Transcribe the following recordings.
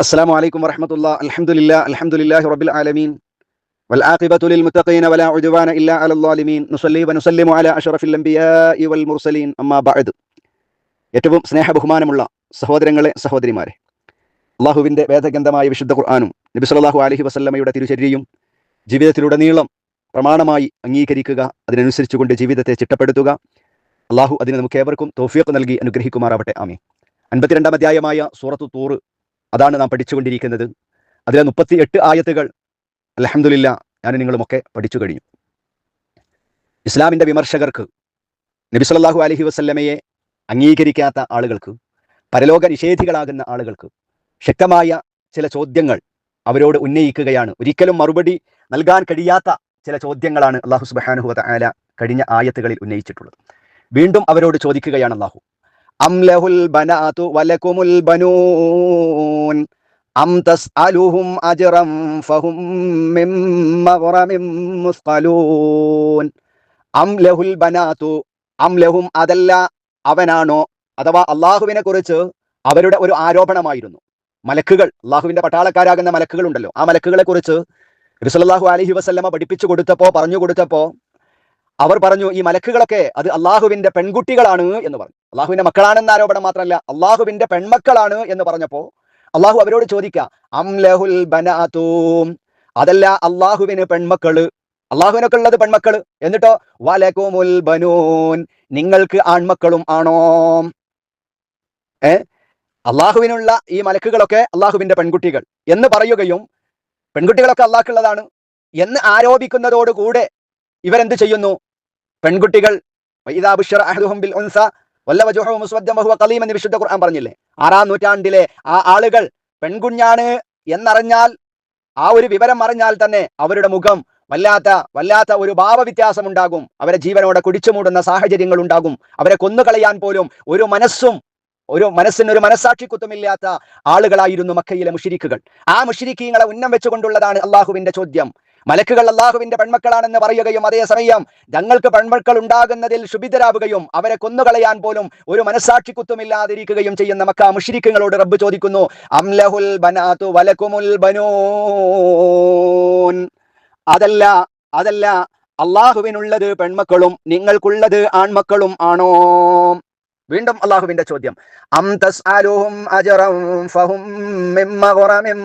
السلام عليكم ورحمة الله الحمد لله الحمد لله رب العالمين والعاقبة للمتقين ولا عدوان إلا على الظالمين نصلي ونسلم على أشرف الأنبياء والمرسلين أما بعد ഏറ്റവും സ്നേഹബഹുമാനമുള്ള സഹോദരങ്ങളെ സഹോദരിമാരെ അള്ളാഹുവിൻ്റെ വേദഗന്ധമായ വിശുദ്ധ ഖുർആാനും നബി സല്ലല്ലാഹു അലൈഹി വസല്ലമയുടെ തിരുചര്യയും ജീവിതത്തിലുടനീളം പ്രമാണമായി അംഗീകരിക്കുക അതിനനുസരിച്ചുകൊണ്ട് ജീവിതത്തെ ചിട്ടപ്പെടുത്തുക അള്ളാഹു അതിന് നമുക്ക് ഏവർക്കും തോഫിയൊക്കെ നൽകി അനുഗ്രഹിക്കുമാറാവട്ടെ ആമീൻ അൻപത്തിരണ്ടാം അധ്യായമായ സൂറത്തു തൂറ് അതാണ് നാം പഠിച്ചുകൊണ്ടിരിക്കുന്നത്. അതിലെ മുപ്പത്തി എട്ട് ആയത്തുകൾ അലഹമുല്ല ഞാൻ നിങ്ങളുമൊക്കെ പഠിച്ചു കഴിഞ്ഞു. ഇസ്ലാമിന്റെ വിമർശകർക്ക് നബി സല്ലല്ലാഹു അലൈഹി വസല്ലമയെ അംഗീകരിക്കാത്ത ആളുകൾക്ക് പരലോക നിഷേധികളാകുന്ന ആളുകൾക്ക് ശക്തമായ ചില ചോദ്യങ്ങൾ അവരോട് ഉന്നയിക്കുകയാണ്. ഒരിക്കലും മറുപടി നൽകാൻ കഴിയാത്ത ചില ചോദ്യങ്ങളാണ് അള്ളാഹു സുബ്ഹാനഹു വ കഴിഞ്ഞ ആയത്തുകളിൽ ഉന്നയിച്ചിട്ടുള്ളത്. വീണ്ടും അവരോട് ചോദിക്കുകയാണ് അള്ളാഹു അം വലകുമുൽ ബനൂൻ അം തസ്അലുഹും അജ്റം ഫഹും മുസ്ഖലൂൻ അതല്ല അവനാണോ അഥവാ അള്ളാഹുവിനെ കുറിച്ച് അവരുടെ ഒരു ആരോപണമായിരുന്നു. മലക്കുകൾ അള്ളാഹുവിന്റെ പട്ടാളക്കാരാകുന്ന മലക്കുകൾ ഉണ്ടല്ലോ ആ മലക്കുകളെ കുറിച്ച് റിസലല്ലാഹു അലഹി വസ്ല്ലമ പഠിപ്പിച്ചു കൊടുത്തപ്പോ പറഞ്ഞു കൊടുത്തപ്പോ അവർ പറഞ്ഞു ഈ മലക്കുകളൊക്കെ അത് അള്ളാഹുവിന്റെ പെൺകുട്ടികളാണ് എന്ന് പറഞ്ഞു. അള്ളാഹുവിന്റെ മക്കളാണെന്ന ആരോപണം മാത്രമല്ല അള്ളാഹുവിന്റെ പെൺമക്കളാണ് എന്ന് പറഞ്ഞപ്പോ അള്ളാഹു അവരോട് ചോദിക്കാം അം ലഹുൽ ബനാത്തൂം അതല്ല അള്ളാഹുവിന് പെൺമക്കൾ. അള്ളാഹുവിനൊക്കെ ഉള്ളത് പെൺമക്കൾ. എന്നിട്ടോ വലകുമുൽ ബനൂൻ. നിങ്ങൾക്ക് ആൺമക്കളും ആണോ? ഏ? അള്ളാഹുവിനുള്ള ഈ മലക്കുകളൊക്കെ അള്ളാഹുവിന്റെ പെൺകുട്ടികൾ എന്ന് പറയുകയും പെൺകുട്ടികളൊക്കെ അള്ളാഹ്ക്കുള്ളതാണ് എന്ന് ആരോപിക്കുന്നതോടുകൂടെ ഇവരെന്ത് ചെയ്യുന്നു? പെൺകുട്ടികൾ ഖലീം എന്ന് വിശുദ്ധ ഖുർആൻ പറഞ്ഞില്ലേ? ആറാം നൂറ്റാണ്ടിലെ ആ ആളുകൾ പെൺകുഞ്ഞാണ് എന്നറിഞ്ഞാൽ ആ ഒരു വിവരം അറിഞ്ഞാൽ തന്നെ അവരുടെ മുഖം വല്ലാത്ത വല്ലാത്ത ഒരു ഭാവവ്യത്യാസം ഉണ്ടാകും അവരെ ജീവനോടെ കുടിച്ചു മൂടുന്ന സാഹചര്യങ്ങൾ ഉണ്ടാകും അവരെ കൊന്നുകളയാൻ പോലും ഒരു മനസ്സും ഒരു മനസ്സിന് ഒരു മനസ്സാക്ഷി കുത്തമില്ലാത്ത ആളുകളായിരുന്നു മക്കയിലെ മുഷിരിക്കുകൾ. ആ മുഷിരിക്കീങ്ങളെ ഉന്നം വെച്ചുകൊണ്ടുള്ളതാണ് അള്ളാഹുവിന്റെ ചോദ്യം. മലക്കുകൾ അള്ളാഹുവിന്റെ പെൺമക്കളാണെന്ന് പറയുകയും അതേസമയം തങ്ങൾക്ക് പെൺമക്കൾ ഉണ്ടാകുന്നതിൽ ശുഭിതരാവുകയും അവരെ കൊന്നുകളയാൻ പോലും ഒരു മനസ്സാക്ഷി കുത്തുമില്ലാതിരിക്കുകയും ചെയ്യുന്ന മക്ക മുഷിരിക്കങ്ങളോട് റബ്ബ് ചോദിക്കുന്നു അംലഹുൽ ബനാതു വലകുമുൽ ബനൂൻ. അതല്ല അതല്ല അള്ളാഹുവിനുള്ളത് പെൺമക്കളും നിങ്ങൾക്കുള്ളത് ആൺമക്കളും ആണോ? വീണ്ടും അള്ളാഹുവിന്റെ ചോദ്യം അം തസ്അലുഹും അജറം ഫഹും മിൻ ഖറമിൻ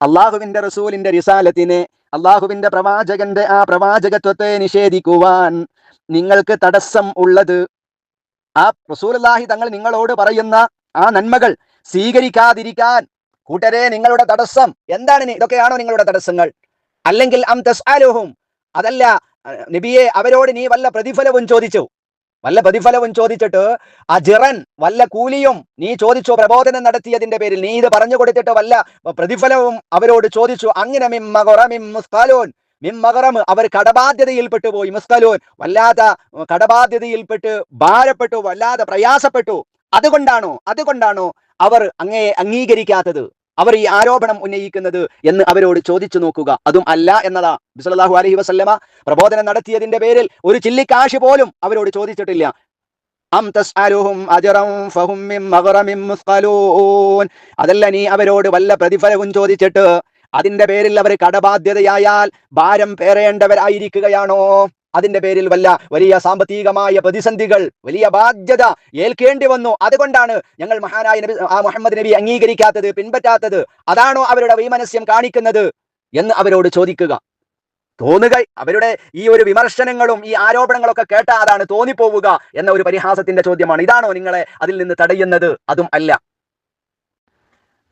അള്ളാഹുവിന്റെ റസൂലിന്റെ റിസാലത്തിനെ അള്ളാഹുവിന്റെ പ്രവാചകന്റെ ആ പ്രവാചകത്വത്തെ നിഷേധിക്കുവാൻ നിങ്ങൾക്ക് തടസ്സം ഉള്ളത്. ആ റസൂലുള്ളാഹി തങ്ങൾ നിങ്ങളോട് പറയുന്ന ആ നന്മകൾ സ്വീകരിക്കാതിരിക്കാൻ കൂട്ടരെ നിങ്ങളുടെ തടസ്സം. എന്താണ് ഇതൊക്കെയാണോ നിങ്ങളുടെ തടസ്സങ്ങൾ? അല്ലെങ്കിൽ അം തസ്അലുഹും അതല്ല നബിയെ അവരോട് നീ വല്ല പ്രതിഫലവും ചോദിച്ചു. വല്ല പ്രതിഫലവും ചോദിച്ചിട്ട് അജിറൻ വല്ല കൂലിയും നീ ചോദിച്ചു പ്രബോധനം നടത്തിയതിന്റെ പേരിൽ നീ ഇത് പറഞ്ഞു കൊടുത്തിട്ട് വല്ല പ്രതിഫലവും അവരോട് ചോദിച്ചു. അങ്ങനെ മിമ്മറമിസ്കാലോൻ മിമ്മകറം അവർ കടബാധ്യതയിൽപ്പെട്ടു പോയി. മുസ്കലോൻ വല്ലാത്ത കടബാധ്യതയിൽപ്പെട്ട് ഭാരപ്പെട്ടു വല്ലാതെ പ്രയാസപ്പെട്ടു. അതുകൊണ്ടാണോ? അതുകൊണ്ടാണോ അവർ അങ്ങേ അംഗീകരിക്കാത്തത്? അവർ ഈ ആരോപണം ഉന്നയിക്കുന്നത് എന്ന് അവരോട് ചോദിച്ചു നോക്കുക. അതും അല്ല എന്നതാ. ബിസലാഹു അലഹി വസല്ലമ പ്രബോധനം നടത്തിയതിന്റെ പേരിൽ ഒരു ചില്ലിക്കാശ് പോലും അവരോട് ചോദിച്ചിട്ടില്ല. അതല്ല നീ അവരോട് വല്ല പ്രതിഫലവും ചോദിച്ചിട്ട് അതിന്റെ പേരിൽ അവർ കടബാധ്യതയായാൽ ഭാരം പേറേണ്ടവരായിരിക്കുകയാണോ? അതിന്റെ പേരിൽ വല്ല വലിയ സാമ്പത്തികമായ പ്രതിസന്ധികൾ വലിയ ബാധ്യത ഏൽക്കേണ്ടി വന്നു. അതുകൊണ്ടാണ് ഞങ്ങൾ മഹാനായ നബി ആ മുഹമ്മദ് നബി അംഗീകരിക്കാത്തത് പിൻപറ്റാത്തത്. അതാണോ അവരുടെ വൈമനസ്യം കാണിക്കുന്നത് എന്ന് അവരോട് ചോദിക്കുക. തോന്നുക അവരുടെ ഈ ഒരു വിമർശനങ്ങളും ഈ ആരോപണങ്ങളൊക്കെ കേട്ട അതാണ് തോന്നിപ്പോവുക എന്ന ഒരു പരിഹാസത്തിന്റെ ചോദ്യമാണ്. ഇതാണോ നിങ്ങളെ അതിൽ നിന്ന് തടയുന്നത്? അതും അല്ല.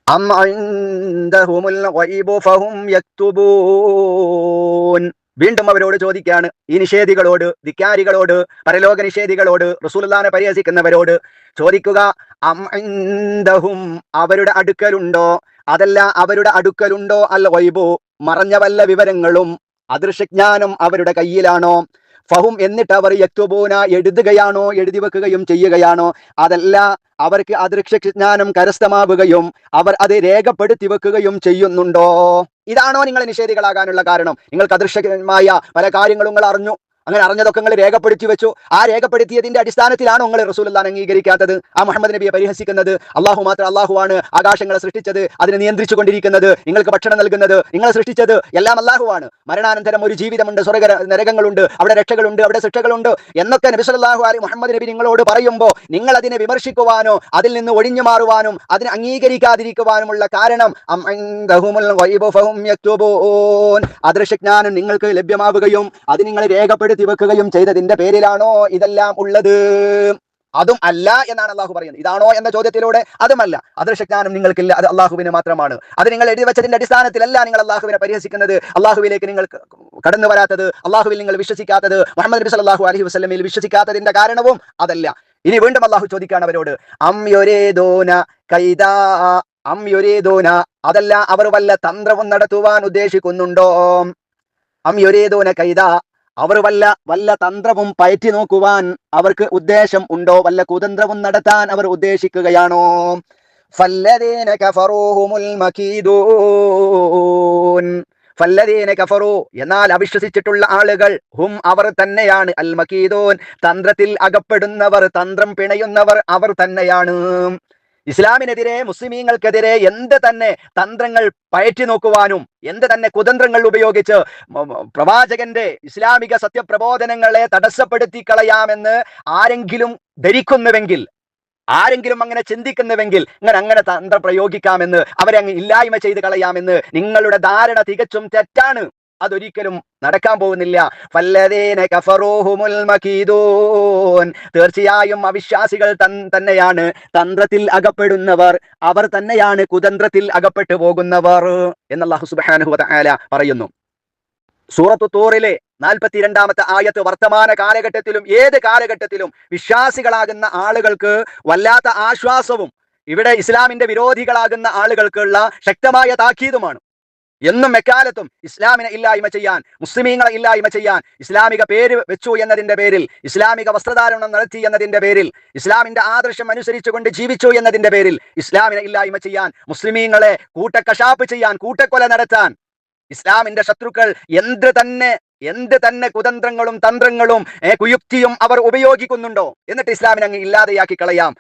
അം ഇൻദഹുമുൽ ഗൈബു ഫഹും യക്തുബൂൻ. വീണ്ടും അവരോട് ചോദിക്കുകയാണ് ഈ നിഷേധികളോട് ധിക്കാരികളോട് പരലോക നിഷേധികളോട് റസൂലുള്ളാനെ പരിഹസിക്കുന്നവരോട് ചോദിക്കുക അം ഇൻദഹും അവരുടെ അടുക്കലുണ്ടോ? അതല്ല അവരുടെ അടുക്കലുണ്ടോ അല്ല വൈബു മറഞ്ഞ വല്ല വിവരങ്ങളും അദൃശ്യജ്ഞാനം അവരുടെ കയ്യിലാണോ? ഫഹും എന്നിട്ട് അവർ യക്തുബൂന എഴുതുകയാണോ എഴുതി വെക്കുകയും ചെയ്യുകയാണോ അതല്ല അവർക്ക് അദൃശ്യജ്ഞാനം കരസ്ഥമാവുകയും അവർ അത് രേഖപ്പെടുത്തി വെക്കുകയും ചെയ്യുന്നുണ്ടോ? ഇതാണോ നിങ്ങൾ നിഷേധികളാകാനുള്ള കാരണം? നിങ്ങൾക്ക് അദൃശ്യമായ പല കാര്യങ്ങളും നിങ്ങൾ അറിഞ്ഞു. അങ്ങനെ അറിഞ്ഞതൊക്കെ നിങ്ങൾ രേഖപ്പെടുത്തി വെച്ചു. ആ രേഖപ്പെടുത്തിയതിന്റെ അടിസ്ഥാനത്തിലാണ് നിങ്ങൾ റസൂലുള്ളാൻ അംഗീകരിക്കാത്തത്. ആ മുഹമ്മദ് നബിയെ പരിഹസിക്കുന്നത്. അള്ളാഹു മാത്രം അള്ളാഹുവാണ് ആകാശങ്ങളെ സൃഷ്ടിച്ചത്. അതിനെ നിയന്ത്രിച്ചു കൊണ്ടിരിക്കുന്നത്. നിങ്ങൾക്ക് ഭക്ഷണം നൽകുന്നത്. നിങ്ങളെ സൃഷ്ടിച്ചത് എല്ലാം അള്ളാഹുവാണ് മരണാനന്തരം ഒരു ജീവിതമുണ്ട്. സ്വർഗ നരകങ്ങളുണ്ട്. അവിടെ രക്ഷകളുണ്ട്. അവിടെ ശിക്ഷകളുണ്ട്. എന്നൊക്കെ നബി സല്ലല്ലാഹു അലൈഹി മുഹമ്മദ് നബി നിങ്ങളോട് പറയുമ്പോൾ നിങ്ങൾ അതിനെ വിമർശിക്കുവാനോ അതിൽ നിന്ന് ഒഴിഞ്ഞു മാറുവാനും അതിനെ അംഗീകരിക്കാതിരിക്കുവാനുമുള്ള കാരണം അദൃശ്യജ്ഞാനം നിങ്ങൾക്ക് ലഭ്യമാവുകയും അത് നിങ്ങൾ രേഖപ്പെടുത്തി വെക്കുകയും ചെയ്തതിന്റെ പേരിലാണോ ഇതെല്ലാം ഉള്ളത്? അതും അല്ല എന്നാണ് അള്ളാഹു പറയുന്നത്. ഇതാണോ എന്ന ചോദ്യത്തിലൂടെ അതുമല്ല. അദൃശ്യജ്ഞാനം നിങ്ങൾക്കില്ല. അത് അള്ളാഹുവിന് മാത്രമാണ്. അത് നിങ്ങൾ എഴുതി വെച്ചതിന്റെ അടിസ്ഥാനത്തിലല്ല നിങ്ങൾ അള്ളാഹുവിനെ പരിഹസിക്കുന്നത്. അള്ളാഹുവിലേക്ക് നിങ്ങൾ കടന്നു വരാത്തത് അള്ളാഹുവിൽ നിങ്ങൾ വിശ്വസിക്കാത്തത് മുഹമ്മദ് നബി സല്ലല്ലാഹു അലഹി വസ്ലമിൽ വിശ്വസിക്കാത്തതിന്റെ കാരണവും അതല്ല. ഇനി വീണ്ടും അള്ളാഹു ചോദിക്കാണ് അവരോട് അം യൊരേദോന കൈദാ അം യൊരേദോന അതല്ല അവർ വല്ല തന്ത്രവും നടത്തുവാൻ ഉദ്ദേശിക്കുന്നുണ്ടോ? അം യൊരേദോന കൈദ അവർ വല്ല വല്ല തന്ത്രവും പയറ്റി നോക്കുവാൻ അവർക്ക് ഉദ്ദേശം ഉണ്ടോ? വല്ല കുതന്ത്രവും നടത്താൻ അവർ ഉദ്ദേശിക്കുകയാണോ? ഫല്ലദീന ഫല്ലദീന എന്നാൽ അവിശ്വസിച്ചിട്ടുള്ള ആളുകൾ ഹും അവർ തന്നെയാണ്. അൽ മകീദൂൻ. തന്ത്രത്തിൽ അകപ്പെടുന്നവർ തന്ത്രം പിണയുന്നവർ അവർ തന്നെയാണ്. ഇസ്ലാമിനെതിരെ മുസ്ലിമീങ്ങൾക്കെതിരെ എന്ത് തന്നെ തന്ത്രങ്ങൾ പയറ്റി നോക്കുവാനും എന്ത് തന്നെ കുതന്ത്രങ്ങൾ ഉപയോഗിച്ച് പ്രവാചകന്റെ ഇസ്ലാമിക സത്യപ്രബോധനങ്ങളെ തടസ്സപ്പെടുത്തി കളയാമെന്ന് ആരെങ്കിലും ധരിക്കുന്നുവെങ്കിൽ ആരെങ്കിലും അങ്ങനെ ചിന്തിക്കുന്നുവെങ്കിൽ ഇങ്ങനെ അങ്ങനെ തന്ത്രം പ്രയോഗിക്കാമെന്ന് അവരെ അങ്ങ് ഇല്ലായ്മ ചെയ്ത് കളയാമെന്ന് നിങ്ങളുടെ ധാരണ തികച്ചും തെറ്റാണ്. അതൊരിക്കലും നടക്കാൻ പോകുന്നില്ല. ഫല്ലദീന കഫറൂഹുമുൽ മകീദൂൻ തീർച്ചയായും അവിശ്വാസികൾ തന്നെയാണ്. തന്ത്രത്തിൽ അകപ്പെടുന്നവർ അവർ തന്നെയാണ് കുതന്ത്രത്തിൽ അകപ്പെട്ടു പോകുന്നവർ വ തആല പറയുന്നു. സൂറത്തു തൂറിലെ നാൽപ്പത്തിരണ്ടാമത്തെ ആയത്ത് വർത്തമാന കാലഘട്ടത്തിലും ഏത് കാലഘട്ടത്തിലും വിശ്വാസികളാകുന്ന ആളുകൾക്ക് വല്ലാത്ത ആശ്വാസവും ഇവിടെ ഇസ്ലാമിന്റെ വിരോധികളാകുന്ന ആളുകൾക്കുള്ള ശക്തമായ താക്കീതുമാണ്. എന്നും മെക്കാലത്തും ഇസ്ലാമിനെ ഇല്ലായ്മ ചെയ്യാൻ മുസ്ലിമീങ്ങളെ ഇല്ലായ്മ ചെയ്യാൻ ഇസ്ലാമിക പേര് വെച്ചു എന്നതിന്റെ പേരിൽ ഇസ്ലാമിക വസ്ത്രധാരണം നടത്തി എന്നതിന്റെ പേരിൽ ഇസ്ലാമിന്റെ ആദർശം അനുസരിച്ചുകൊണ്ട് ജീവിച്ചു എന്നതിന്റെ പേരിൽ ഇസ്ലാമിനെ ഇല്ലായ്മ ചെയ്യാൻ മുസ്ലിമീങ്ങളെ കൂട്ടക്കശാപ്പ് ചെയ്യാൻ കൂട്ടക്കൊല നടത്താൻ ഇസ്ലാമിന്റെ ശത്രുക്കൾ എന്ത് തന്നെ എന്ത് തന്നെ കുതന്ത്രങ്ങളും തന്ത്രങ്ങളും കുയുക്തിയും അവർ ഉപയോഗിക്കുന്നുണ്ടോ എന്നിട്ട് ഇസ്ലാമിനെ അങ്ങ് ഇല്ലാതെയാക്കി കളയാം.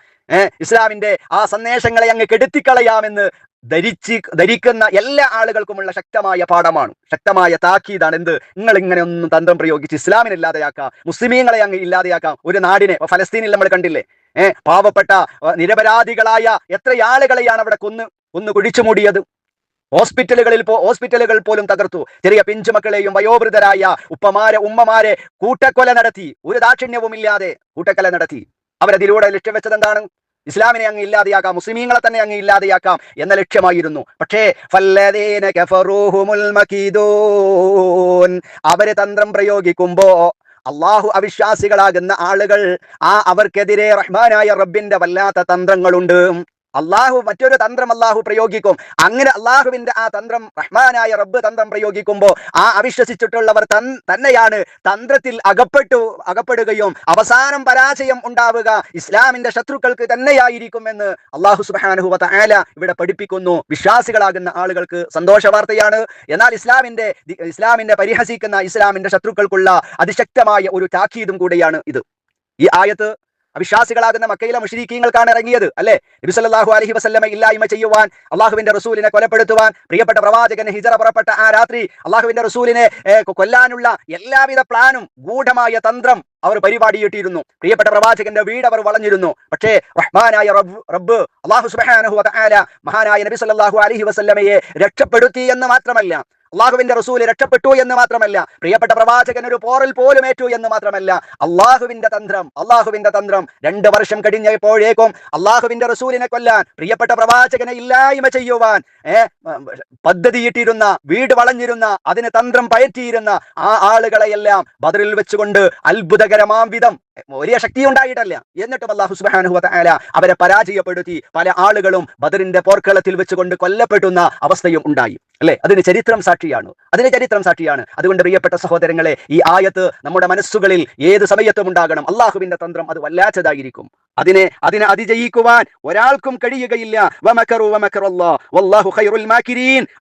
ഇസ്ലാമിന്റെ ആ സന്ദേശങ്ങളെ അങ്ങ് കെടുത്തിക്കളയാമെന്ന് ധരിച്ച് ധരിക്കുന്ന എല്ലാ ആളുകൾക്കുമുള്ള ശക്തമായ പാഠമാണ്. ശക്തമായ താക്കീതാണ് എന്ത്? നിങ്ങൾ ഇങ്ങനെ ഒന്നും തന്ത്രം പ്രയോഗിച്ച് ഇസ്ലാമിനെ ഇല്ലാതെയാക്കാം മുസ്ലിമീങ്ങളെ അങ്ങ് ഇല്ലാതെയാക്കാം. ഒരു നാടിനെ ഫലസ്തീനിൽ നമ്മൾ കണ്ടില്ലേ? ഏഹ് പാവപ്പെട്ട നിരപരാധികളായ എത്ര ആളുകളെയാണ് അവിടെ കൊന്ന് കൊന്നു കുഴിച്ചു മൂടിയത്? ഹോസ്പിറ്റലുകളിൽ പോ ഹോസ്പിറ്റലുകൾ പോലും തകർത്തു. ചെറിയ പിഞ്ചുമക്കളെയും വയോവൃതരായ ഉപ്പമാരെ ഉമ്മമാരെ കൂട്ടക്കൊല നടത്തി. ഒരു ദാക്ഷിണ്യവും ഇല്ലാതെ കൂട്ടക്കൊല നടത്തി. അവരതിലൂടെ ലക്ഷ്യം വെച്ചത് എന്താണ് ഇസ്ലാമിനെ അങ്ങ് ഇല്ലാതെയാക്കാം മുസ്ലിമീങ്ങളെ തന്നെ അങ്ങ് ഇല്ലാതെയാക്കാം എന്ന ലക്ഷ്യമായിരുന്നു. പക്ഷേ അവർ തന്ത്രം പ്രയോഗിക്കുമ്പോ അള്ളാഹു അവിശ്വാസികളാകുന്ന ആളുകൾ ആ അവർക്കെതിരെ റഹ്മാനായ റബ്ബിന്റെ വല്ലാത്ത തന്ത്രങ്ങളുണ്ട്. അള്ളാഹു മറ്റൊരു തന്ത്രം അള്ളാഹു പ്രയോഗിക്കും. അങ്ങനെ അള്ളാഹുവിന്റെ ആ തന്ത്രം റഹ്മാനായ റബ്ബ് തന്ത്രം പ്രയോഗിക്കുമ്പോൾ ആ അവിശ്വസിച്ചിട്ടുള്ളവർ തൻ തന്നെയാണ്. തന്ത്രത്തിൽ അകപ്പെട്ടു അകപ്പെടുകയും അവസാനം പരാജയം ഉണ്ടാവുക ഇസ്ലാമിന്റെ ശത്രുക്കൾക്ക് തന്നെയായിരിക്കുമെന്ന് അള്ളാഹു സുബ്ഹാനഹു വ തആല ഇവിടെ പഠിപ്പിക്കുന്നു. വിശ്വാസികളാകുന്ന ആളുകൾക്ക് സന്തോഷ വാർത്തയാണ്. എന്നാൽ ഇസ്ലാമിന്റെ ഇസ്ലാമിന്റെ പരിഹസിക്കുന്ന ഇസ്ലാമിന്റെ ശത്രുക്കൾക്കുള്ള അതിശക്തമായ ഒരു താക്കീതും കൂടിയാണ് ഇത്. ഈ ആയത്ത് അവിശ്വാസികളാകുന്ന മക്കയിലെ മുഷരീക്കീങ്ങൾക്കാണ് ഇറങ്ങിയത് അല്ലേ? നബി അലഹി വസല്ലമ ഇല്ലായ്മ ചെയ്യുവാൻ അള്ളാഹുവിന്റെ റസൂലിനെ കൊലപ്പെടുത്തുവാൻ പ്രിയപ്പെട്ട പ്രവാചകൻ ഹിജറ പുറപ്പെട്ട ആ രാത്രി അള്ളാഹുവിന്റെ റസൂലിനെ കൊല്ലാനുള്ള എല്ലാവിധ പ്ലാനും ഗൂഢമായ തന്ത്രം അവർ പരിപാടിയിട്ടിരുന്നു. പ്രിയപ്പെട്ട പ്രവാചകന്റെ വീട് അവർ വളഞ്ഞിരുന്നു. പക്ഷേ റഹ്മാനായ റബ്ബ് റബ്ബ് അള്ളാഹു സുബാനഹു മഹാനായ നബി സല്ലല്ലാഹു അലൈഹി വസല്ലമയെ രക്ഷപ്പെടുത്തി എന്ന് മാത്രമല്ല അള്ളാഹുവിന്റെ റസൂൽ രക്ഷപ്പെട്ടു എന്ന് മാത്രമല്ല പ്രിയപ്പെട്ട പ്രവാചകൻ ഒരു പോറിൽ പോലും ഏറ്റു എന്ന് മാത്രമല്ല അള്ളാഹുവിന്റെ തന്ത്രം അള്ളാഹുവിന്റെ തന്ത്രം രണ്ട് വർഷം കഴിഞ്ഞപ്പോഴേക്കും അള്ളാഹുവിന്റെ റസൂലിനെ കൊല്ലാൻ പ്രിയപ്പെട്ട പ്രവാചകനെ ഇല്ലായ്മ ചെയ്യുവാൻ പദ്ധതിയിട്ടിരുന്ന വീട് വളഞ്ഞിരുന്ന അതിന് തന്ത്രം പയറ്റിയിരുന്ന ആ ആളുകളെയെല്ലാം ബദറിൽ വെച്ചുകൊണ്ട് അത്ഭുതകരമാം വിധം വലിയ ശക്തി ഉണ്ടായിട്ടല്ല എന്നിട്ടും അള്ളാഹു തആല അവരെ പരാജയപ്പെടുത്തി പല ആളുകളും ബദറിന്റെ പോർക്കളത്തിൽ വെച്ചുകൊണ്ട് കൊല്ലപ്പെടുന്ന അവസ്ഥയും ഉണ്ടായി. അല്ലെ? അതിന് ചരിത്രം സാക്ഷിയാണ്. അതിന് ചരിത്രം സാക്ഷിയാണ്. അതുകൊണ്ട് പ്രിയപ്പെട്ട സഹോദരങ്ങളെ ഈ ആയത്ത് നമ്മുടെ മനസ്സുകളിൽ ഏത് സമയത്തും ഉണ്ടാകണം. അള്ളാഹുവിന്റെ തന്ത്രം അത് വല്ലാച്ചതായിരിക്കും അതിനെ അതിനെ അതിജയിക്കുവാൻ ഒരാൾക്കും കഴിയുകയില്ല.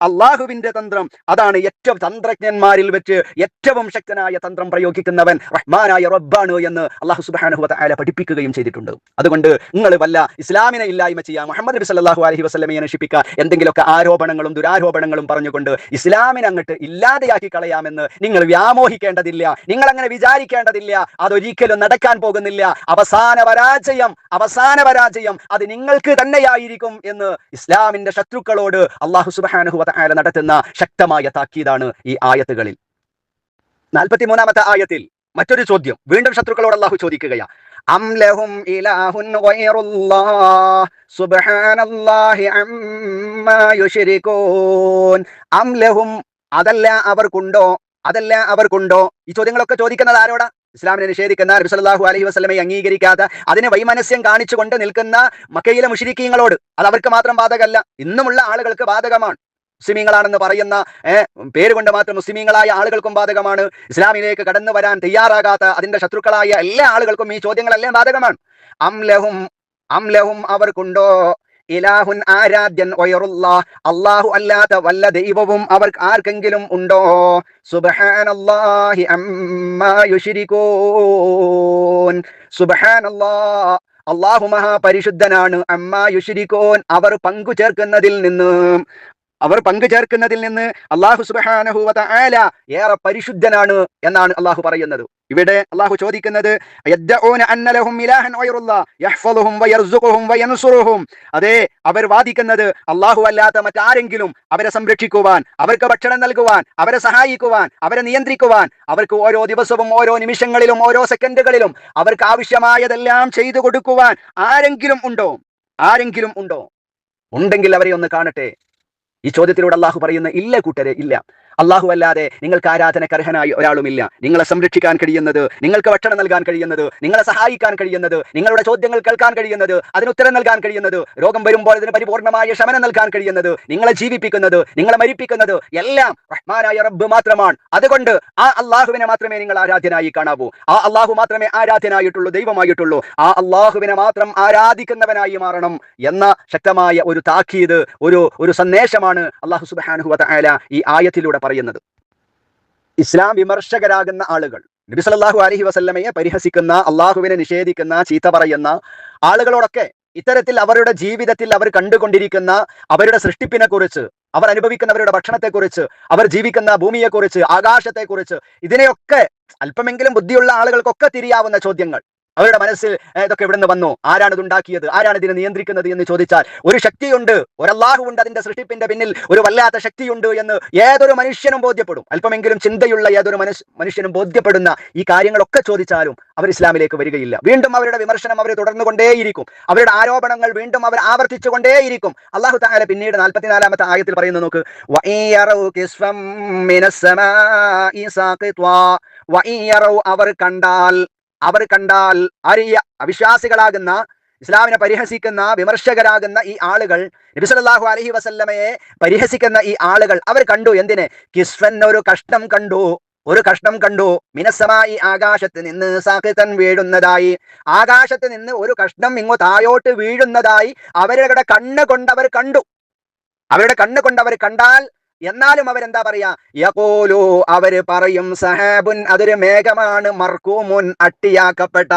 അള്ളാഹുവിന്റെ തന്ത്രം അതാണ് ഏറ്റവും തന്ത്രജ്ഞന്മാരിൽ വെച്ച് ഏറ്റവും ശക്തനായ തന്ത്രം പ്രയോഗിക്കുന്നവൻ റഹ്മാനായ റബ്ബാണ് എന്ന് അള്ളാഹു സുബ്ഹാനഹു വതആല പഠിപ്പിക്കുകയും ചെയ്തിട്ടുണ്ട്. അതുകൊണ്ട് നിങ്ങൾ വല്ല ഇസ്ലാമിനെ ഇല്ലായ്മ ചെയ്യാം മുഹമ്മദ് നബി സല്ലാഹു അലഹി വസല്ലമയെ നശിപ്പിക്കുക എന്തെങ്കിലുമൊക്കെ ആരോപണങ്ങളും ദുരാരോപണങ്ങളും പറഞ്ഞുകൊണ്ട് ഇസ്ലാമിനെ അങ്ങോട്ട് ഇല്ലാതെയാക്കി കളയാമെന്ന് നിങ്ങൾ വ്യാമോഹിക്കേണ്ടതില്ല. നിങ്ങൾ അങ്ങനെ വിചാരിക്കേണ്ടതില്ല. അതൊരിക്കലും നടക്കാൻ പോകുന്നില്ല. അവസാന പരാജയം അവസാന പരാജയം അത് നിങ്ങൾക്ക് തന്നെയായിരിക്കും എന്ന് ഇസ്ലാമിന്റെ ശത്രുക്കളോട് അള്ളാഹു സുബ്ഹാനഹു വതആല നടത്തുന്ന ശക്തമായ താക്കീതാണ് ഈ ആയത്തുകളിൽ. നാൽപ്പത്തി മൂന്നാമത്തെ ആയത്തിൽ മറ്റൊരു ചോദ്യം വീണ്ടും ശത്രുക്കളോട് അള്ളാഹു ചോദിക്കുകയാ അം ലഹും ഇലാഹുൻ ഗൈറുല്ലാഹ് സുബ്ഹാനല്ലാഹി അമ്മാ അം ലഹും അതല്ല അവർക്കുണ്ടോ? അതല്ല അവർക്കുണ്ടോ? ഈ ചോദ്യങ്ങളൊക്കെ ചോദിക്കുന്നത് ആരോടാ? ഇസ്ലാമിനെ നിഷേധിക്കുന്ന നബി സല്ലല്ലാഹു അലൈഹി വസല്ലമയെ അംഗീകരിക്കാത്ത അതിനെ വൈമനസ്യം കാണിച്ചുകൊണ്ട് നിൽക്കുന്ന മക്കയിലെ മുഷിരിക്കീങ്ങളോട് അത് അവർക്ക് മാത്രം ബാധകമല്ല. ഇന്നുമുള്ള ആളുകൾക്ക് ബാധകമാണ്. മുസ്ലിമീങ്ങളാണെന്ന് പറയുന്ന പേരുകൊണ്ട് പേര് കൊണ്ട് മാത്രം മുസ്ലിമീങ്ങളായ ആളുകൾക്കും ബാധകമാണ്. ഇസ്ലാമിലേക്ക് കടന്നു വരാൻ തയ്യാറാകാത്ത അതിന്റെ ശത്രുക്കളായ എല്ലാ ആളുകൾക്കും ഈ ചോദ്യങ്ങളെല്ലാം ബാധകമാണ്. അംലഹും അംലഹും അവർക്കുണ്ടോ? ഇലാഹുൻ ആരാധ്യൻ അള്ളാഹു അല്ലാത്ത വല്ല ദൈവവും അവർക്ക് ആർക്കെങ്കിലും ഉണ്ടോ? സുബ്ഹാനല്ലാഹി അമ്മാ യുശ്രികൂൻ. സുബ്ഹാനല്ലാഹ് അള്ളാഹു മഹാപരിശുദ്ധനാണ്. അമ്മാ യുശ്രിക്കോൻ അവർ പങ്കു ചേർക്കുന്നതിൽ നിന്ന് അവർ പങ്കു ചേർക്കുന്നതിൽ നിന്ന് അള്ളാഹു സുബ്ഹാനഹു ആല ഏറെ പരിശുദ്ധനാണ് എന്നാണ് അള്ളാഹു പറയുന്നത്. ഇവിടെ അള്ളാഹു ചോദിക്കുന്നത് അതെ അവർ വാദിക്കുന്നത് അള്ളാഹു അല്ലാത്ത മറ്റാരെങ്കിലും അവരെ സംരക്ഷിക്കുവാൻ അവർക്ക് ഭക്ഷണം നൽകുവാൻ അവരെ സഹായിക്കുവാൻ അവരെ നിയന്ത്രിക്കുവാൻ അവർക്ക് ഓരോ ദിവസവും ഓരോ നിമിഷങ്ങളിലും ഓരോ സെക്കൻഡുകളിലും അവർക്ക് ആവശ്യമായതെല്ലാം ചെയ്തു കൊടുക്കുവാൻ ആരെങ്കിലും ഉണ്ടോ? ആരെങ്കിലും ഉണ്ടോ? ഉണ്ടെങ്കിൽ അവരെ ഒന്ന് കാണട്ടെ. ഈ ചോദ്യത്തിലൂടെ അള്ളാഹു പറയുന്ന ഇല്ല കൂട്ടരെ ഇല്ല. അള്ളാഹു അല്ലാതെ നിങ്ങൾക്ക് ആരാധനക്കർഹനായി ഒരാളുമില്ല. നിങ്ങളെ സംരക്ഷിക്കാൻ കഴിയുന്നത് നിങ്ങൾക്ക് ഭക്ഷണം നൽകാൻ കഴിയുന്നത് നിങ്ങളെ സഹായിക്കാൻ കഴിയുന്നത് നിങ്ങളുടെ ചോദ്യങ്ങൾ കേൾക്കാൻ കഴിയുന്നത് അതിന് ഉത്തരം നൽകാൻ കഴിയുന്നത് രോഗം വരുമ്പോൾ അതിന് പരിപൂർണമായ ശമനം നൽകാൻ കഴിയുന്നത് നിങ്ങളെ ജീവിപ്പിക്കുന്നത് നിങ്ങളെ മരിപ്പിക്കുന്നത് എല്ലാം റഹ്മാനായ റബ്ബ് മാത്രമാണ്. അതുകൊണ്ട് ആ അള്ളാഹുവിനെ മാത്രമേ നിങ്ങൾ ആരാധ്യനായി കാണാവൂ. ആ അള്ളാഹു മാത്രമേ ആരാധ്യനായിട്ടുള്ളൂ ദൈവമായിട്ടുള്ളൂ. ആ അള്ളാഹുവിനെ മാത്രം ആരാധിക്കുന്നവനായി മാറണം എന്ന ശക്തമായ ഒരു താക്കീത് ഒരു ഒരു സന്ദേശമാണ് അള്ളാഹു സുബാനുഹുല ഈ ആയത്തിലൂടെ പറയുന്നത്. ഇസ്ലാം വിമർശകരാകുന്ന ആളുകൾ നബി സല്ലല്ലാഹു അലൈഹി വസല്ലമയെ പരിഹസിക്കുന്ന അള്ളാഹുവിനെ നിഷേധിക്കുന്ന ചീത്ത പറയുന്ന ആളുകളോടൊക്കെ ഇത്തരത്തിൽ അവരുടെ ജീവിതത്തിൽ അവർ കണ്ടുകൊണ്ടിരിക്കുന്ന അവരുടെ സൃഷ്ടിപ്പിനെ കുറിച്ച് അവർ അനുഭവിക്കുന്നവരുടെ ഭക്ഷണത്തെക്കുറിച്ച് അവർ ജീവിക്കുന്ന ഭൂമിയെക്കുറിച്ച് ആകാശത്തെക്കുറിച്ച് ഇതിനെയൊക്കെ അല്പമെങ്കിലും ബുദ്ധിയുള്ള ആളുകൾക്കൊക്കെ തിരിയാവുന്ന ചോദ്യങ്ങൾ. അവരുടെ മനസ്സിൽ "ഏ, ഇതൊക്കെ എവിടെ നിന്ന് വന്നു. ആരാണ് ഇതുണ്ടാക്കിയത്? ആരാണ് ഇതിനെ നിയന്ത്രിക്കുന്നത് എന്ന് ചോദിച്ചാൽ ഒരു ശക്തിയുണ്ട്. ഒരല്ലാഹു ഉണ്ട് അതിന്റെ സൃഷ്ടിപ്പിന്റെ പിന്നിൽ. ഒരു വല്ലാത്ത ശക്തിയുണ്ട് എന്ന് ഏതൊരു മനുഷ്യനും ബോധ്യപ്പെടും. അല്പമെങ്കിലും ചിന്തയുള്ള ഏതൊരു മനുഷ്യനും ബോധ്യപ്പെടുന്ന ഈ കാര്യങ്ങളൊക്കെ ചോദിച്ചാലും അവർ ഇസ്ലാമിലേക്ക് വരികയില്ല. വീണ്ടും അവരുടെ വിമർശനം അവർ തുടർന്നുകൊണ്ടേയിരിക്കും. അവരുടെ ആരോപണങ്ങൾ വീണ്ടും അവർ ആവർത്തിച്ചുകൊണ്ടേയിരിക്കും. അള്ളാഹു താല പിന്നീട് നാൽപ്പത്തിനാലാമത്തെ ആയത്തിൽ പറയുന്നു നോക്ക്. അവർ കണ്ടാൽ അവർ കണ്ടാൽ അറിയ അവിശ്വാസികളാകുന്ന ഇസ്ലാമിനെ പരിഹസിക്കുന്ന വിമർശകരാകുന്ന ഈ ആളുകൾ നബി അലഹി വസല്ലമയെ പരിഹസിക്കുന്ന ഈ ആളുകൾ അവർ കണ്ടു. എന്തിന്? കിസ്വൻ ഒരു കഷ്ണം കണ്ടു. ഒരു കഷ്ണം കണ്ടു. മിനസമായി ആകാശത്ത് നിന്ന് സാഹിതൻ വീഴുന്നതായി. ആകാശത്ത് നിന്ന് ഒരു കഷ്ണം ഇങ്ങോ താഴോട്ട് വീഴുന്നതായി അവരുടെ കണ്ണ് കൊണ്ടവർ കണ്ടു. അവരുടെ കണ്ണ് കൊണ്ടവർ കണ്ടാൽ എന്നാലും അവരെന്താ പറയാ? യഖൂലു അവർ പറയും സഹാബുൻ അതൊരു മേഘമാണ് മർക്കൂമുൻ അട്ടിയാക്കപ്പെട്ട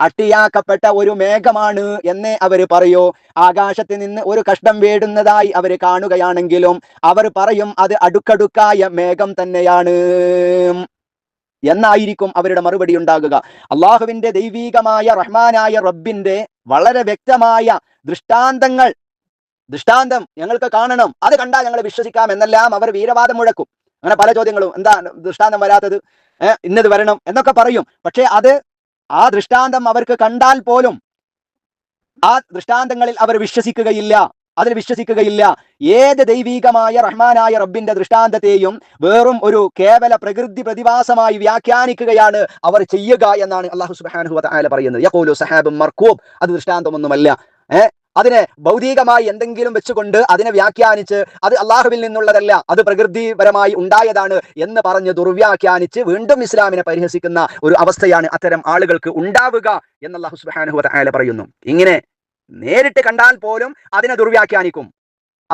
അട്ടിയാക്കപ്പെട്ട ഒരു മേഘമാണ് എന്നേ അവർ പറയൂ. ആകാശത്ത് നിന്ന് ഒരു കഷ്ടം വീടുന്നതായി അവർ കാണുകയാണെങ്കിലും അവർ പറയും അത് അടുക്കടുക്കായ മേഘം തന്നെയാണ്. എന്നായിരിക്കും അവരുടെ മറുപടി ഉണ്ടാകുക. അള്ളാഹുവിന്റെ ദൈവീകമായ റഹ്മാനായ റബ്ബിന്റെ വളരെ വ്യക്തമായ ദൃഷ്ടാന്തങ്ങൾ ദൃഷ്ടാന്തം ഞങ്ങൾക്ക് കാണണം. അത് കണ്ടാൽ ഞങ്ങൾ വിശ്വസിക്കാം എന്നെല്ലാം അവർ വീരവാദം മുഴക്കും. അങ്ങനെ പല ചോദ്യങ്ങളും എന്താ ദൃഷ്ടാന്തം വരാത്തത്? ഇന്നത് വരണം എന്നൊക്കെ പറയും. പക്ഷേ അത് ആ ദൃഷ്ടാന്തം അവർക്ക് കണ്ടാൽ പോലും ആ ദൃഷ്ടാന്തങ്ങളിൽ അവർ വിശ്വസിക്കുകയില്ല. അതിൽ വിശ്വസിക്കുകയില്ല. ഏത് ദൈവീകമായ റഹ്മാനായ റബ്ബിന്റെ ദൃഷ്ടാന്തത്തെയും വെറും ഒരു കേവല പ്രകൃതി പ്രതിഭാസമായി വ്യാഖ്യാനിക്കുകയാണ് അവർ ചെയ്യുക എന്നാണ് അള്ളാഹു വതആല പറയുന്നത്. യഖൂലു സഹാബും മർകൂബ് അത് ദൃഷ്ടാന്തമൊന്നുമല്ല. ഏഹ് അതിനെ ഭൗതികമായി എന്തെങ്കിലും വെച്ചുകൊണ്ട് അതിനെ വ്യാഖ്യാനിച്ച് അത് അള്ളാഹുവിൽ നിന്നുള്ളതല്ല അത് പ്രകൃതിപരമായി ഉണ്ടായതാണ് എന്ന് പറഞ്ഞ് ദുർവ്യാഖ്യാനിച്ച് വീണ്ടും ഇസ്ലാമിനെ പരിഹസിക്കുന്ന ഒരു അവസ്ഥയാണ് അത്തരം ആളുകൾക്ക് ഉണ്ടാവുക എന്ന് ഹുസ്ബഹാനുഹുല പറയുന്നു. ഇങ്ങനെ നേരിട്ട് കണ്ടാൽ പോലും അതിനെ ദുർവ്യാഖ്യാനിക്കും.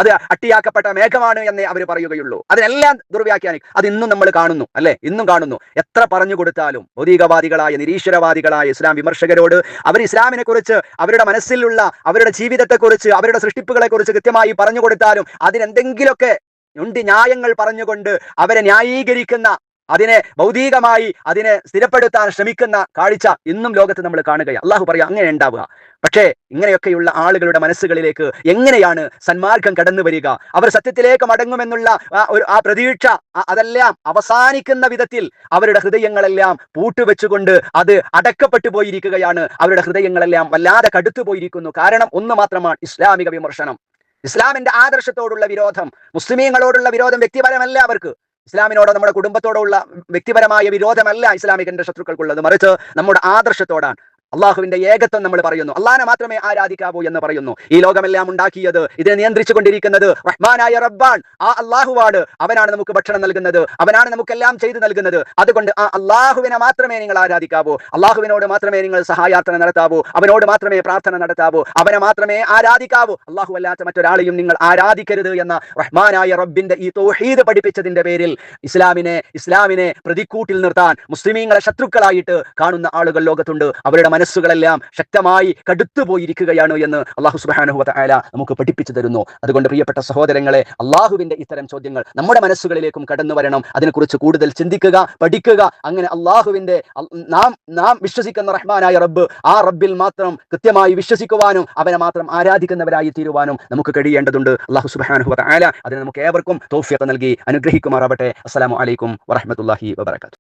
അത് അട്ടിയാക്കപ്പെട്ട മേഘമാണ് എന്നേ അവർ പറയുകയുള്ളൂ. അതിനെല്ലാം ദുർവ്യാഖ്യാനി അത് ഇന്നും നമ്മൾ കാണുന്നു അല്ലെ? ഇന്നും കാണുന്നു. എത്ര പറഞ്ഞു കൊടുത്താലും ഭൗതികവാദികളായ നിരീശ്വരവാദികളായ ഇസ്ലാം വിമർശകരോട് അവർ ഇസ്ലാമിനെ കുറിച്ച് അവരുടെ മനസ്സിലുള്ള അവരുടെ ജീവിതത്തെക്കുറിച്ച് അവരുടെ സൃഷ്ടിപ്പുകളെ കുറിച്ച് കൃത്യമായി പറഞ്ഞു കൊടുത്താലും അതിനെന്തെങ്കിലുമൊക്കെ ഉണ്ട് ന്യായങ്ങൾ പറഞ്ഞുകൊണ്ട് അവരെ ന്യായീകരിക്കുന്ന അതിനെ ഭൗതികമായി അതിനെ സ്ഥിരപ്പെടുത്താൻ ശ്രമിക്കുന്ന കാഴ്ച ഇന്നും ലോകത്ത് നമ്മൾ കാണുകയാണ്. അള്ളാഹു പറയുക അങ്ങനെ ഉണ്ടാവുക. പക്ഷേ ഇങ്ങനെയൊക്കെയുള്ള ആളുകളുടെ മനസ്സുകളിലേക്ക് എങ്ങനെയാണ് സന്മാർഗം കടന്നു വരിക? അവർ സത്യത്തിലേക്ക് മടങ്ങുമെന്നുള്ള ഒരു ആ പ്രതീക്ഷ അതെല്ലാം അവസാനിക്കുന്ന വിധത്തിൽ അവരുടെ ഹൃദയങ്ങളെല്ലാം പൂട്ടുവെച്ചുകൊണ്ട് അത് അടക്കപ്പെട്ടു പോയിരിക്കുകയാണ്. അവരുടെ ഹൃദയങ്ങളെല്ലാം വല്ലാതെ കടുത്തു പോയിരിക്കുന്നു. കാരണം ഒന്ന് മാത്രമാണ് ഇസ്ലാമിക വിമർശനം. ഇസ്ലാമിന്റെ ആദർശത്തോടുള്ള വിരോധം മുസ്ലിമീങ്ങളോടുള്ള വിരോധം വ്യക്തിപരമല്ല അവർക്ക്. ഇസ്ലാമിനോടോ നമ്മുടെ കുടുംബത്തോടോ ഉള്ള വ്യക്തിപരമായ വിരോധമല്ല ഇസ്ലാമികന്റെ ശത്രുക്കൾക്കുള്ളത്. മറിച്ച് നമ്മുടെ ആദർശത്തോടാണ്. അള്ളാഹുവിന്റെ ഏകത്വം നമ്മൾ പറയുന്നു. അള്ളഹാനെ മാത്രമേ ആരാധിക്കാവൂ എന്ന് പറയുന്നു. ഈ ലോകമെല്ലാം ഉണ്ടാക്കിയത് ഇതിനെ നിയന്ത്രിച്ചു കൊണ്ടിരിക്കുന്നത് റഹ്മാനായ റബ്ബാൻ ആ അള്ളാഹുവാണ്. അവനാണ് നമുക്ക് ഭക്ഷണം നൽകുന്നത്. അവനാണ് നമുക്കെല്ലാം ചെയ്തു നൽകുന്നത്. അതുകൊണ്ട് ആ അള്ളാഹുവിനെ മാത്രമേ നിങ്ങൾ ആരാധിക്കാവൂ. അള്ളാഹുവിനോട് മാത്രമേ നിങ്ങൾ സഹായാർത്ഥന നടത്താവൂ. അവനോട് മാത്രമേ പ്രാർത്ഥന നടത്താവൂ. അവനെ മാത്രമേ ആരാധിക്കാവൂ. അള്ളാഹു അല്ലാത്ത മറ്റൊരാളെയും നിങ്ങൾ ആരാധിക്കരുത് എന്ന റഹ്മാനായ റബ്ബിന്റെ ഈ തോഹീദ് പഠിപ്പിച്ചതിന്റെ പേരിൽ ഇസ്ലാമിനെ ഇസ്ലാമിനെ പ്രതിക്കൂട്ടിൽ നിർത്താൻ മുസ്ലിമീങ്ങളെ ശത്രുക്കളായിട്ട് കാണുന്ന ആളുകൾ ലോകത്തുണ്ട്. അവരുടെ മനസ്സുകളെല്ലാം ശക്തമായി കടുത്തു പോയിരിക്കുകയാണ് എന്ന് അള്ളാഹു സുബാനുഹു ആല നമുക്ക് പഠിപ്പിച്ചു തരുന്നു. അതുകൊണ്ട് പ്രിയപ്പെട്ട സഹോദരങ്ങളെ അള്ളാഹുവിന്റെ ഇത്തരം ചോദ്യങ്ങൾ നമ്മുടെ മനസ്സുകളിലേക്കും കടന്നു വരണം. അതിനെക്കുറിച്ച് കൂടുതൽ ചിന്തിക്കുക പഠിക്കുക. അങ്ങനെ അള്ളാഹുവിന്റെ നാം നാം വിശ്വസിക്കുന്ന റഹ്മാനായ റബ്ബ് ആ റബ്ബിൽ മാത്രം കൃത്യമായി വിശ്വസിക്കുവാനും അവനെ മാത്രം ആരാധിക്കുന്നവരായി തീരുവാനും നമുക്ക് കഴിയേണ്ടതുണ്ട്. അള്ളാഹു സുബാനുഹു ആല അതിന് നമുക്ക് ഏവർക്കും തോഫിയൊക്കെ നൽകി അനുഗ്രഹിക്കുമാറാവട്ടെ. അസ്സലാമു അലൈക്കും വറഹമത്തല്ലാഹി വബർക്കാത്തു